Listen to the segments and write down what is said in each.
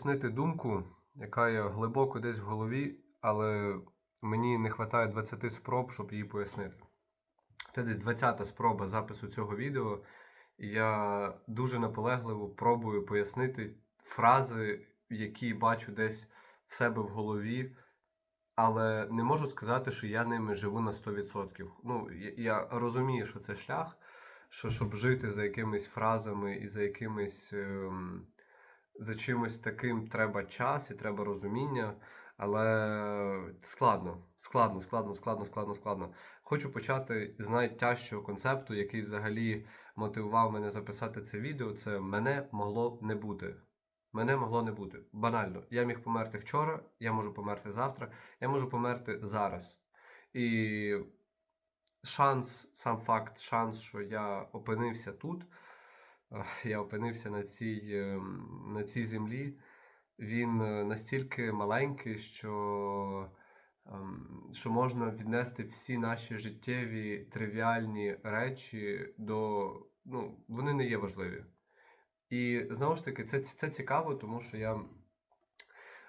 пояснити думку, яка є глибоко десь в голові, але мені не вистачає 20 спроб, щоб її пояснити. Це десь 20-та спроба запису цього відео, і я дуже наполегливо пробую пояснити фрази, які бачу десь в себе в голові, але не можу сказати, що я ними живу на 100%. Ну, я, розумію, що це шлях, що щоб жити за якимись фразами і за якимись. Ем, за чимось таким треба час і треба розуміння, але складно, складно, складно, складно, складно, складно. Хочу почати з найтяжчого концепту, який взагалі мотивував мене записати це відео. Це мене могло не бути. Мене могло не бути. Банально. Я міг померти вчора, я можу померти завтра, я можу померти зараз. І шанс, сам факт, шанс, що я опинився тут, я опинився на цій, ем, на цій землі, він е, настільки маленький, що, ем, що можна віднести всі наші життєві тривіальні речі до. Ну, вони не є важливі. І знову ж таки, це, це цікаво, тому що я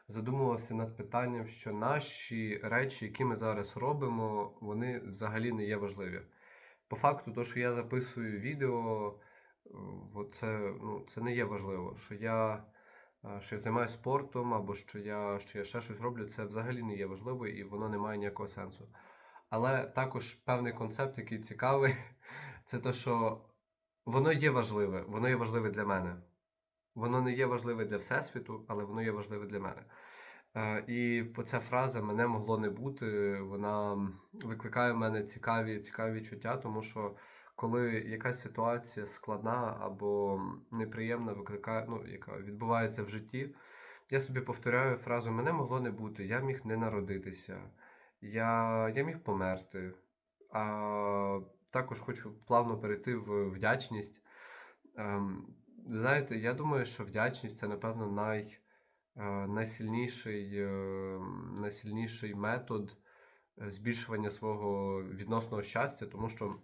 задумувався над питанням, що наші речі, які ми зараз робимо, вони взагалі не є важливі. По факту, то, що я записую відео, це, ну, це не є важливо. Що я, е, що я займаюся спортом, або що я, що я ще щось роблю, це взагалі не є важливо і воно не має ніякого сенсу. Але також певний концепт, який цікавий, це те, що воно є важливе, воно є важливе для мене. Воно не є важливе для Всесвіту, але воно є важливе для мене. Е, І ця фраза мене могло не бути. Вона викликає в мене цікаві, цікаві відчуття, тому що коли якась ситуація складна або неприємна викликає, ну, яка відбувається в житті, я собі повторяю фразу Мене могло не бути, я міг не народитися, я, я міг померти. А також хочу плавно перейти в вдячність. Ем, Знаєте, я думаю, що вдячність це, напевно, най, е, найсильніший, е, найсильніший метод е, збільшування свого відносного щастя, тому що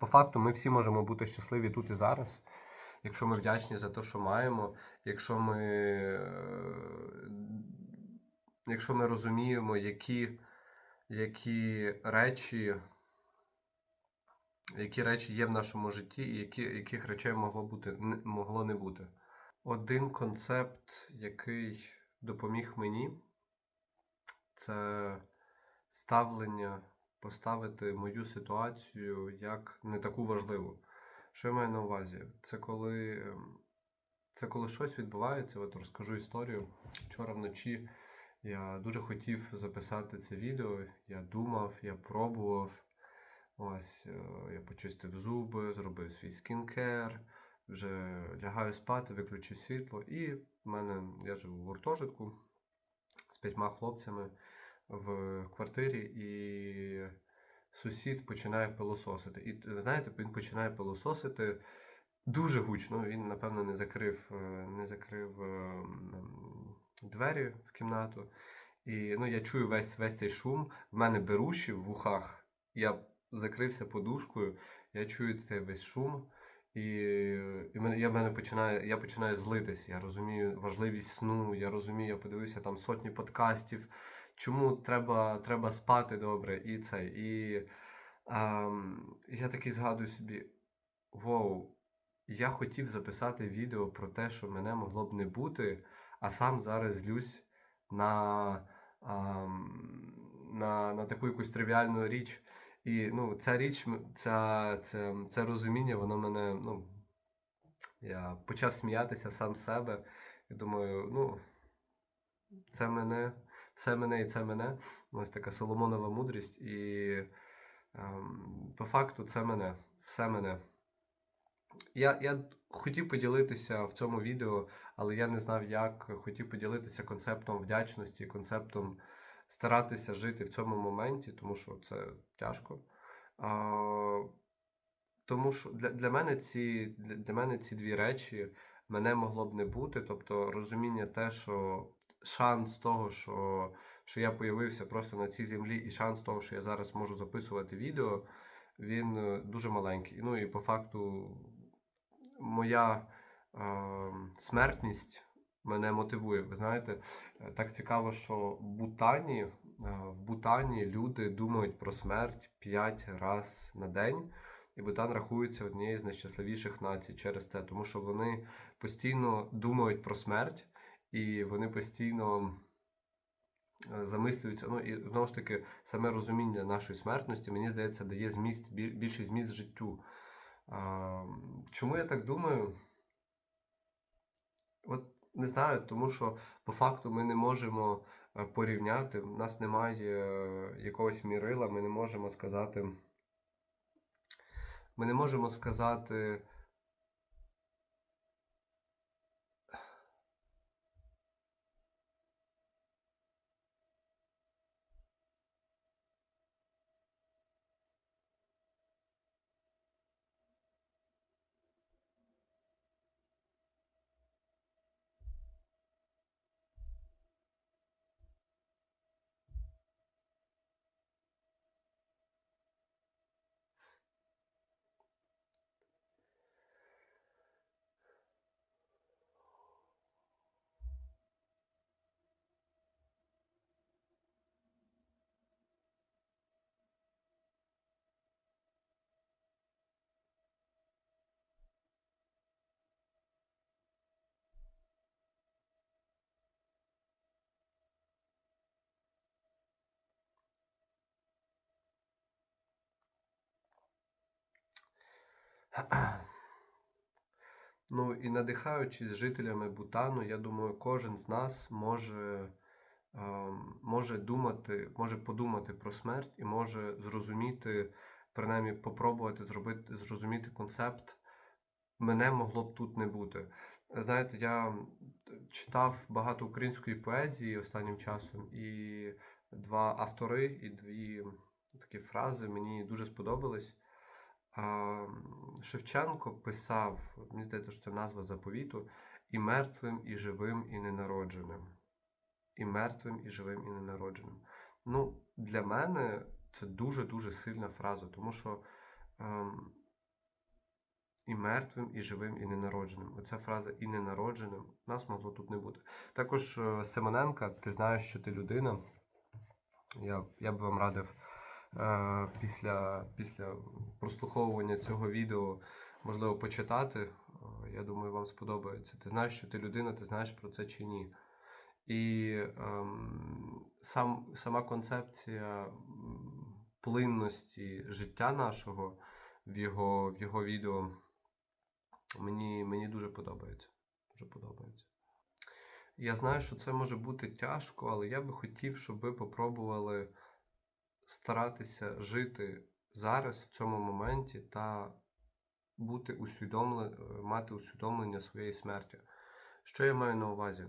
по факту ми всі можемо бути щасливі тут і зараз, якщо ми вдячні за те, що маємо, якщо ми, е, якщо ми розуміємо, які, які речі які речі є в нашому житті, і які, яких речей могло бути могло не бути. Один концепт, який допоміг мені, це ставлення, поставити мою ситуацію як не таку важливу. Що я маю на увазі? Це коли ем, це коли щось відбувається, от розкажу історію. Вчора вночі я дуже хотів записати це відео. Я думав, я пробував. Ось, е, я почистив зуби, зробив свій скінкер, вже лягаю спати, виключив світло. І в мене я живу в гуртожитку з п'ятьма хлопцями в квартирі, і сусід починає пилососити. І знаєте, він починає пилососити дуже гучно. Він, напевно, не закрив, е, не закрив е, двері в кімнату. І ну, я чую весь весь цей шум. В мене беруші в вухах. Я закрився подушкою, я чую цей весь шум, і і мене, я мене починаю, я починаю злитись. Я розумію важливість сну, я розумію, я подивився там сотні подкастів, чому треба треба спати добре, і це. І ем, я такий згадую собі: Воу, я хотів записати відео про те, що мене могло б не бути, а сам зараз злюсь на, ем, на, на таку якусь тривіальну річ. І ну, ця річ, ця, це, це розуміння, воно мене. ну, Я почав сміятися сам себе. І думаю, ну, це мене, все мене і це мене. Ось така Соломонова мудрість. І ем, по факту це мене, все мене. Я я хотів поділитися в цьому відео, але я не знав, як. Хотів поділитися концептом вдячності, концептом старатися жити в цьому моменті, тому що це тяжко. А, Тому що для для, мене ці для, для мене ці дві речі мене могло б не бути. Тобто розуміння те, що шанс того, що що я появився просто на цій землі, і шанс того, що я зараз можу записувати відео, він е, дуже маленький. Ну і по факту моя е, смертність мене мотивує. Ви знаєте, е, так цікаво, що Бутані, е, в Бутані люди думають про смерть 5 разів на день. І Бутан рахується однією з найщасливіших націй через це, тому що вони постійно думають про смерть, і вони постійно е, замислюються. Ну і знову ж таки, саме розуміння нашої смертності, мені здається, дає зміст, більший зміст життю. Чому я так думаю? От не знаю, тому що по факту ми не можемо е, порівняти, у нас немає е, якогось мірила, ми не можемо сказати. Ми не можемо сказати. Ну і надихаючись жителями Бутану, я думаю, кожен з нас може, ем, може думати, може подумати про смерть і може зрозуміти, принаймні попробувати зробити, зрозуміти концепт. Мене могло б тут не бути. Знаєте, я читав багато української поезії останнім часом, і два автори, і дві такі фрази мені дуже сподобались. Шевченко писав, мені здається, що це назва заповіту, і мертвим, і живим, і ненародженим. І мертвим, і живим, і ненародженим. Ну, для мене це дуже-дуже сильна фраза, тому що ем, і мертвим, і живим, і ненародженим. Оця фраза і ненародженим нас могло тут не бути. Також е, Семененка, ти знаєш, що ти людина. Я, я б вам радив після, після прослуховування цього відео, можливо, почитати. Е, Я думаю, вам сподобається. Ти знаєш, що ти людина, ти знаєш про це чи ні. І ем, сам, сама концепція плинності життя нашого в його, в його відео мені, мені дуже подобається. Дуже подобається. Я знаю, що це може бути тяжко, але я би хотів, щоб ви попробували старатися жити зараз, в цьому моменті, та бути усвідомле, мати усвідомлення своєї смерті. Що я маю на увазі?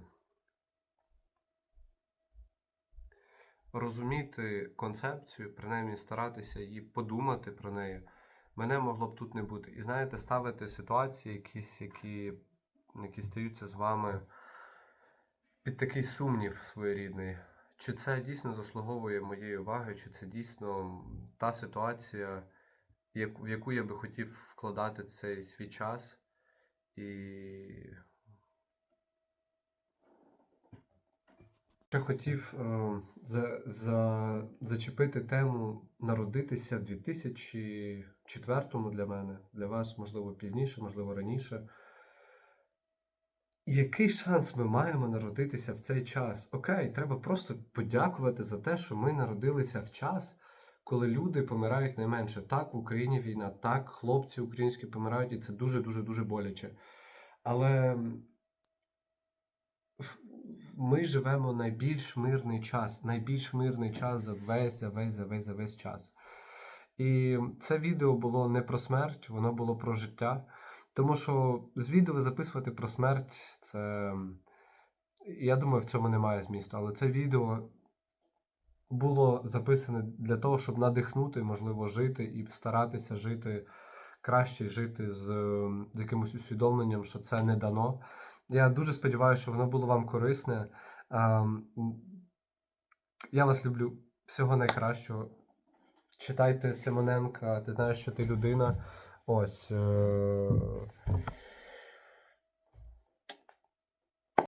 Розуміти концепцію, принаймні старатися її подумати про неї, мене могло б тут не бути. І знаєте, ставити ситуації, якісь, які, які стаються з вами під такий сумнів своєрідний. Чи це дійсно заслуговує моєї уваги, чи це дійсно та ситуація, в яку я би хотів вкладати цей свій час. І ще хотів е, за, за, зачепити тему народитися в 2004 для мене, для вас, можливо, пізніше, можливо, раніше. Який шанс ми маємо народитися в цей час? Окей, треба просто подякувати за те, що ми народилися в час, коли люди помирають найменше. Так, в Україні війна, так, хлопці українські помирають, і це дуже-дуже дуже боляче. Але ми живемо найбільш мирний час, найбільш мирний час за весь, за весь, за весь, за весь час. І це відео було не про смерть, воно було про життя. Тому що з відео записувати про смерть, це. Я думаю, в цьому немає змісту. Але це відео було записане для того, щоб надихнути, можливо, жити і старатися жити краще, жити з, з якимось усвідомленням, що це не дано. Я дуже сподіваюся, що воно було вам корисне. Я вас люблю. Всього найкращого. Читайте Симоненка, ти знаєш, що ти людина. Ось. Е-